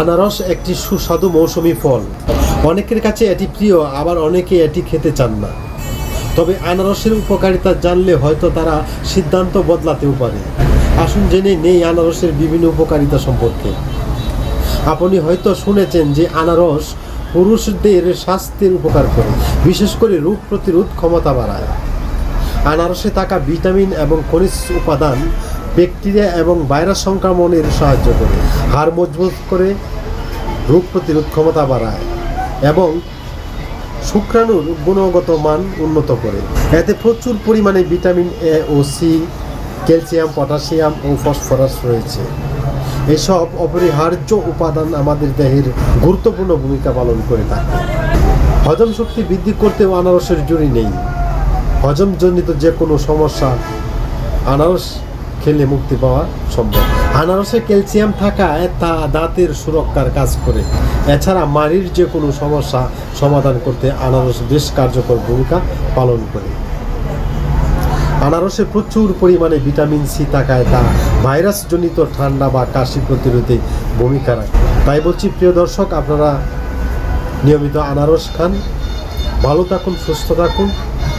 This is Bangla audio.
আনারস একটি সুস্বাদু মৌসুমি ফল। অনেকের কাছে এটি প্রিয়, আবার অনেকে এটি খেতে চান না। তবে আনারসের উপকারিতা জানলে হয়তো তারা সিদ্ধান্ত বদলাতেও পারে। আসুন জেনে নেই আনারসের বিভিন্ন উপকারিতা সম্পর্কে। আপনি হয়তো শুনেছেন যে আনারস পুরুষদের স্বাস্থ্যের উপকার করে, বিশেষ করে রোগ প্রতিরোধ ক্ষমতা বাড়ায়। আনারসে থাকা ভিটামিন এবং খনিজ উপাদান ব্যাকটেরিয়া এবং ভাইরাস সংক্রমণের সাহায্য করে, হাড় মজবুত করে, রোগ প্রতিরোধ ক্ষমতা বাড়ায় এবং শুক্রাণুর গুণগত মান উন্নত করে। এতে প্রচুর পরিমাণে ভিটামিন এ ও সি ক্যালসিয়াম, পটাশিয়াম ও ফসফরাস রয়েছে। এসব অপরিহার্য উপাদান আমাদের দেহের গুরুত্বপূর্ণ ভূমিকা পালন করে থাকে। হজম শক্তি বৃদ্ধি করতেও আনারসের জুড়ি নেই। হজমজনিত যে কোনো সমস্যা আনারস খেলে মুক্তি পাওয়া সম্ভব। আনারসে ক্যালসিয়াম থাকায় তা দাঁতের সুরক্ষার কাজ করে। এছাড়া মাড়ির যে কোনো সমস্যা সমাধান করতে আনারস বেশ কার্যকর ভূমিকা পালন করে। আনারসে প্রচুর পরিমাণে ভিটামিন সি থাকায় তা ভাইরাসজনিত ঠান্ডা বা কাশি প্রতিরোধে ভূমিকা রাখে। তাই বলছি, প্রিয় দর্শক, আপনারা নিয়মিত আনারস খান। ভালো থাকুন, সুস্থ থাকুন।